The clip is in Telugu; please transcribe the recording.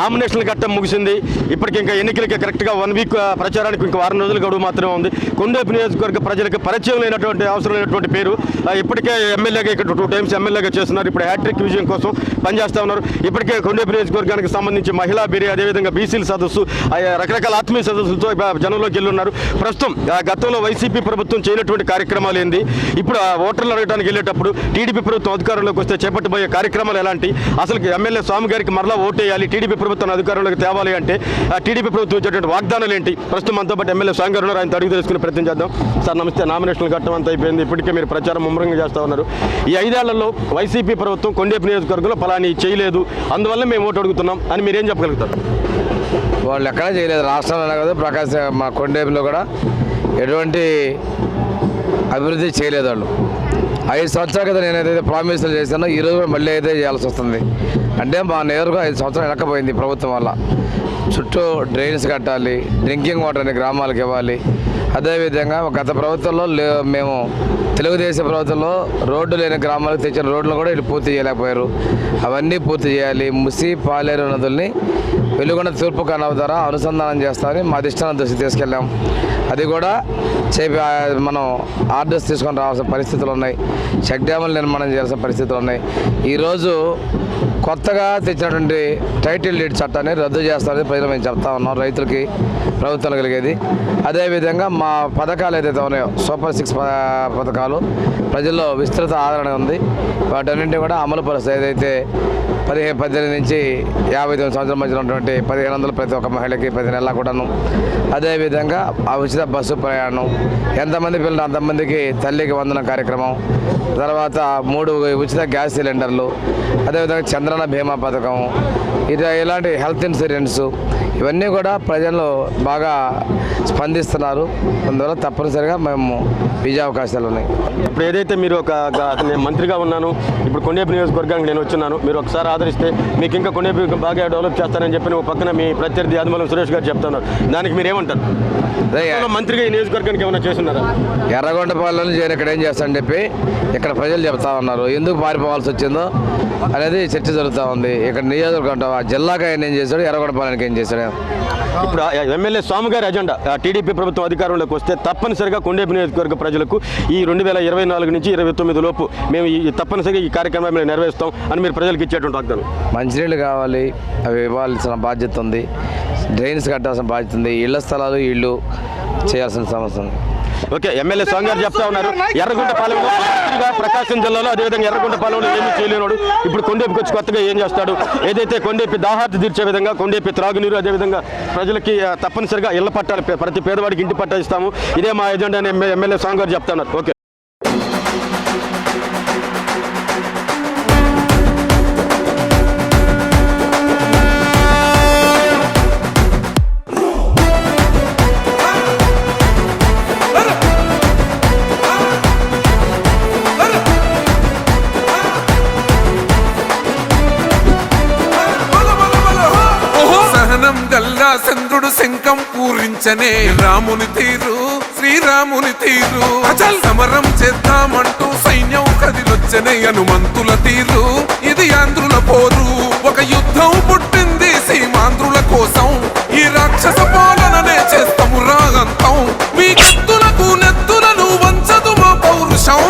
నామినేషన్ల ఘట్టం ముగిసింది. ఇప్పటికి ఇంకా ఎన్నికలకి కరెక్ట్గా వన్ వీక్ ప్రచారానికి ఇంకా వారం రోజులు గడువు మాత్రమే ఉంది. కొండేపు నియోజకవర్గ ప్రజలకు పరిచయం లేనటువంటి అవసరం లేనటువంటి పేరు ఇప్పటికే ఎమ్మెల్యేగా ఇక్కడ టూ టైమ్స్ ఎమ్మెల్యేగా చేస్తున్నారు. ఇప్పుడు హ్యాట్రిక్ విజయం కోసం పనిచేస్తూ ఉన్నారు. ఇప్పటికే కొండేపు నియోజకవర్గానికి సంబంధించి మహిళా బిరి అదేవిధంగా బీసీల సదస్సు రకరకాల ఆత్మీయ సదస్సులతో జనంలోకి వెళ్ళున్నారు. ప్రస్తుతం ఆ, గతంలో వైసీపీ ప్రభుత్వం చేయనటువంటి కార్యక్రమాలు ఏంది? ఇప్పుడు ఓటర్లు అడగడానికి వెళ్ళేటప్పుడు టీడీపీ ప్రభుత్వం అధికారంలోకి వస్తే చేపట్టబోయే కార్యక్రమాలు ఎలాంటి? అసలు ఎమ్మెల్యే స్వామి గారికి మరలా ఓటేయాలి టీడీపీ ప్రభుత్వం అధికారంలోకి తేవాలి అంటే టీడీపీ ప్రభుత్వం ఇచ్చేటువంటి వాగ్దానాలు ఏంటి? ప్రస్తుతం మనతో పాటు ఎమ్మెల్యే స్వామి ఉన్నారు. ఆయన అడిగి తెలుసుకునే ప్రయత్నం చేద్దాం. సార్ నమస్తే. నామినేషన్లు ఘట్టం అంతా అయిపోయింది. ఇప్పటికే మీరు ప్రచారం ముమ్మరంగా చేస్తూ ఉన్నారు. ఈ ఐదేళ్ళలో వైసీపీ ప్రభుత్వం కొండేపు నియోజకవర్గంలో ఫలాని చేయలేదు. అందువల్ల మేము ఓటు అడుగుతున్నాం అని మీరేం చెప్పగలుగుతారు? వాళ్ళు ఎక్కడా చేయలేదు. రాష్ట్రంలో కదా ప్రకాశ్ మా కొండేపులో కూడా ఎటువంటి అభివృద్ధి చేయలేదు వాళ్ళు. ఐదు సంవత్సరాల క్రితం నేను ప్రామిసులు చేశానో. ఈ రోజు మళ్ళీ అయితే చేయాల్సి వస్తుంది. అంటే మా నేరుగా ఐదు సంవత్సరాలు వెనకపోయింది ప్రభుత్వం వల్ల. చుట్టూ డ్రైన్స్ కట్టాలి డ్రింకింగ్ వాటర్ అనే గ్రామాలకు ఇవ్వాలి అదేవిధంగా గత ప్రభుత్వంలో లే మేము తెలుగుదేశం ప్రభుత్వంలో రోడ్డు లేని గ్రామాలకు తెచ్చిన రోడ్లు కూడా ఇటు పూర్తి చేయలేకపోయారు. అవన్నీ పూర్తి చేయాలి. ముసి పాలేరు నదుల్ని వెలుగొండ తూర్పు కనవ ద్వారా అనుసంధానం చేస్తామని మా అధిష్టానం దృష్టి తీసుకెళ్ళాం. అది కూడా చేపి మనం ఆర్డర్స్ తీసుకొని రావాల్సిన పరిస్థితులు ఉన్నాయి. చెక్ డ్యాములు నిర్మాణం చేయాల్సిన పరిస్థితులు ఉన్నాయి. ఈరోజు కొత్తగా తెచ్చినటువంటి టైటిల్ డీడ్ చట్టాన్ని రద్దు చేస్తామని ప్రజలు మేము చెప్తా ఉన్నాం. రైతులకి ప్రభుత్వం కలిగేది. అదేవిధంగా మా పథకాలు ఏదైతే ఉన్నాయో సూపర్ సిక్స్ ప- పథకాలు ప్రజల్లో విస్తృత ఆదరణ ఉంది. వాటన్నింటినీ కూడా అమలు పరుస్తాయి. ఏదైతే పదిహేను పద్దెనిమిది నుంచి యాభై తొమ్మిది సంవత్సరాల మధ్యలో ఉన్నటువంటి పదిహేను వందలు ప్రతి ఒక్క మహిళకి ప్రతి నెల కూడాను. అదేవిధంగా ఆ ఉచిత బస్సు ప్రయాణం ఎంతమంది పిల్లలు అంతమందికి తల్లికి వందన కార్యక్రమం తర్వాత మూడు ఉచిత గ్యాస్ సిలిండర్లు అదేవిధంగా చంద్రన బీమా పథకం ఇది ఇలాంటి హెల్త్ ఇన్సూరెన్స్ ఇవన్నీ కూడా ప్రజలు బాగా స్పందిస్తున్నారు. అందువల్ల తప్పనిసరిగా మేము విజయ అవకాశాలు ఉన్నాయి. ఇప్పుడు ఏదైతే మీరు ఒక నేను మంత్రిగా ఉన్నాను ఇప్పుడు కొండేపు నియోజకవర్గానికి నేను వచ్చున్నాను మీరు ఒకసారి ఆదరిస్తే మీకు ఇంకా కొండేపు ఇంకా బాగా డెవలప్ చేస్తానని చెప్పి ఒక పక్కన మీ ప్రత్యర్థి ఆదిమూలం సురేష్ గారు చెప్తున్నారు. దానికి మీరు ఏమంటారు? మంత్రిగా ఈ నియోజకవర్గానికి ఏమైనా చేస్తున్నారా? ఎర్రగొండపాలెంలో చేరి ఇక్కడ ఏం చేస్తానని చెప్పి ఇక్కడ ప్రజలు చెప్తా ఉన్నారు. ఎందుకు పారిపోవాల్సి వచ్చిందో అనేది చర్చ జరుగుతూ ఉంది. ఇక్కడ నియోజకవర్గం ఆ జిల్లాకు ఆయన ఏం చేశాడు? ఎర్రగొండపాలెంకి ఏం చేశాడు? ఇప్పుడు ఎమ్మెల్యే స్వామి గారి అజెండా టీడీపీ ప్రభుత్వం అధికారంలోకి వస్తే తప్పనిసరిగా కొండేపు నియోజకవర్గ ప్రజలకు ఈ రెండు వేల ఇరవై నాలుగు నుంచి ఇరవై తొమ్మిది లోపు మేము ఈ తప్పనిసరిగా ఈ కార్యక్రమాన్ని నెరవేరుస్తాం అని మీరు ప్రజలకు ఇచ్చేటువంటి వాగ్దానం మంచినీళ్ళు కావాలి అవి ఇవ్వాల్సిన బాధ్యత ఉంది. డ్రైన్స్ కట్టాల్సిన బాధ్యత ఉంది. ఇళ్ళ స్థలాలు ఇళ్ళు చేయాల్సిన సమస్య ఉంది. ఓకే ఎమ్మెల్యే స్వామి గారు చెప్తా ఉన్నారు. ఎర్రగుంటపాలెంలో మంత్రిగా ప్రకాశం జిల్లాలో అదేవిధంగా ఎర్రగుంటపాలెంలో ఏమీ చేయలేనాడు. ఇప్పుడు కొండేపుకి వచ్చి కొత్తగా ఏం చేస్తాడు? ఏదైతే కొండేపి దాహార్తి తీర్చే విధంగా కొండేపి త్రాగునీరు అదేవిధంగా ప్రజలకి తప్పనిసరిగా ఇళ్ళ పట్టాలు ప్రతి పేదవాడికి ఇంటి పట్టా ఇస్తాము. ఇదే మా ఎజెండా అని ఎమ్మె- ఎమ్మెల్యే స్వామి గారు చెప్తా ఉన్నారు. ఓకే. శంఖం పూరించనే రాముని తీరు శ్రీరాముని తీరు. అచల్! సమరం చేద్దామంటూ సైన్యం కదిలొచ్చనే హనుమంతుల తీరు. ఇది ఆంధ్రుల పోరు. ఒక యుద్ధం పుట్టింది సీమాంధ్రుల కోసం. ఈ రాక్షస పాలననే చేస్తాము రాగంతం. మీ కత్తులకు నెత్తులను వంచదు మా పౌరుషం.